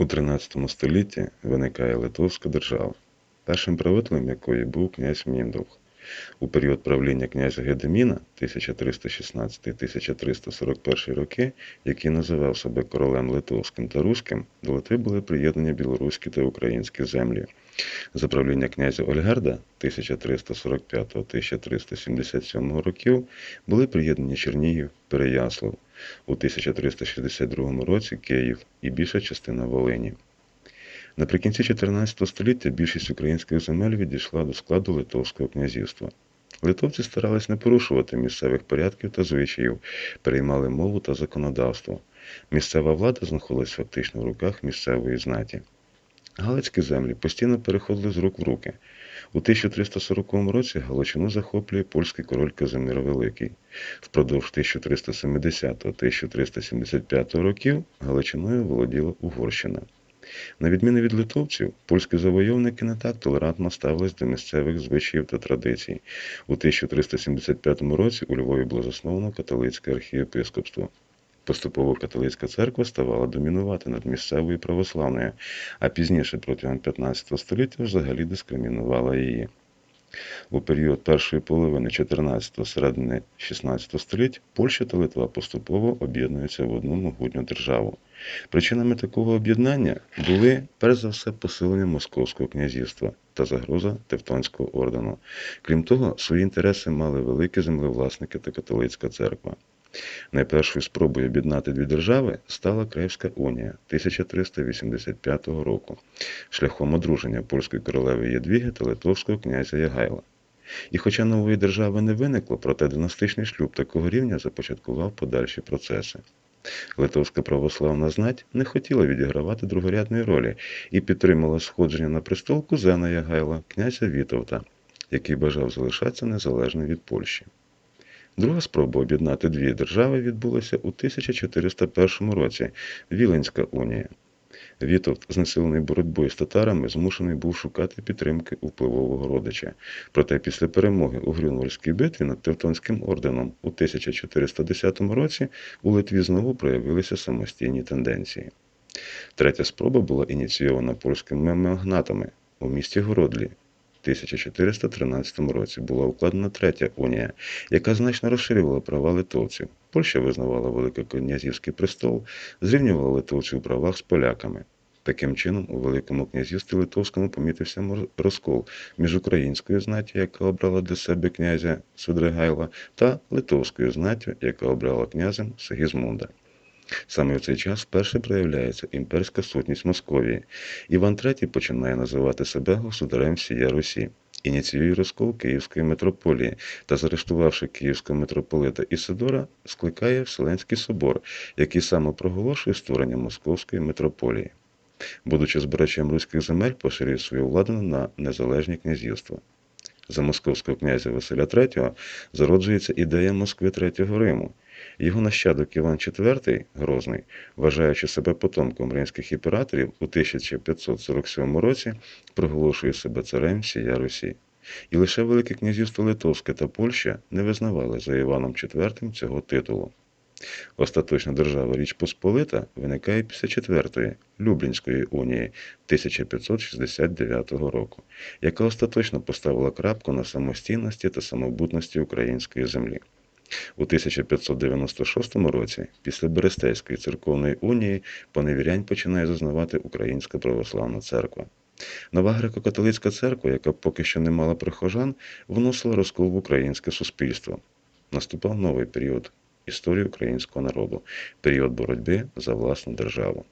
У 13 столітті виникає Литовська держава, першим правителем якої був князь Міндовх. У період правління князя Гедеміна 1316-1341 роки, який називав себе королем Литовським та Руським, до Литви були приєднані білоруські та українські землі. За правління князя Ольгерда 1345-1377 років були приєднані Чернігів, Переяслав, у 1362 році Київ і більша частина Волині. Наприкінці 14 століття більшість українських земель відійшла до складу Литовського князівства. Литовці старались не порушувати місцевих порядків та звичаїв, переймали мову та законодавство. Місцева влада знаходилась фактично в руках місцевої знаті. Галицькі землі постійно переходили з рук в руки. У 1340 році Галичину захоплює польський король Казимир Великий. Впродовж 1370-1375 років Галичиною володіла Угорщина. На відміну від литовців, польські завойовники не так толерантно ставились до місцевих звичаїв та традицій. У 1375 році у Львові було засновано католицьке архієпископство. Поступово католицька церква ставала домінувати над місцевою православною, а пізніше протягом 15 століття взагалі дискримінувала її. У період першої половини 14 середини 16 століть Польща та Литва поступово об'єднуються в одну могутню державу. Причинами такого об'єднання були перш за все посилення Московського князівства та загроза Тевтонського ордену. Крім того, свої інтереси мали великі землевласники та католицька церква. Найпершою спробою об'єднати дві держави стала Київська унія 1385 року, шляхом одруження польської королеви Єдвіги та литовського князя Ягайла. І хоча нової держави не виникло, проте династичний шлюб такого рівня започаткував подальші процеси. Литовська православна знать не хотіла відігравати другорядної ролі і підтримала сходження на престол кузена Ягайла, князя Вітовта, який бажав залишатися незалежним від Польщі. Друга спроба об'єднати дві держави відбулася у 1401 році Віленська унія. Вітовт, знесилений боротьбою з татарами, змушений був шукати підтримки у впливового родича. Проте після перемоги у Грюнвальській битві над Тевтонським орденом у 1410 році у Литві знову проявилися самостійні тенденції. Третя спроба була ініційована польськими магнатами у місті Городлі 1413 році була укладена третя унія, яка значно розширювала права литовців. Польща визнавала Великокнязівський престол, зрівнювала литовців у правах з поляками. Таким чином, у Великому князівстві Литовському помітився розкол між українською знаттю, яка обрала для себе князя Судригайла, та литовською знаттю, яка обрала князем Сигізмунда. Саме в цей час вперше проявляється імперська сутність Московії. Іван III починає називати себе государем всієї Русі, ініціює розкол Київської митрополії та, заарештувавши київського митрополита Ісидора, скликає Вселенський собор, який самопроголошує створення Московської митрополії. Будучи збирачем руських земель, поширює свою владу на незалежні князівства. За московського князя Василя III зароджується ідея Москви Третього Риму. Його нащадок Іван IV Грозний, вважаючи себе потомком римських імператорів, у 1547 році проголошує себе царем всія Русі. І лише Велике князівство Литовське та Польща не визнавали за Іваном IV цього титулу. Остаточна держава Річ Посполита виникає після Четвертої Люблінської унії 1569 року, яка остаточно поставила крапку на самостійності та самобутності української землі. У 1596 році, після Берестейської церковної унії, поневірянь починає зазнавати Українська православна церква. Нова греко-католицька церква, яка поки що не мала прихожан, вносила розкол в українське суспільство. Наступав новий період історії українського народу, період боротьби за власну державу.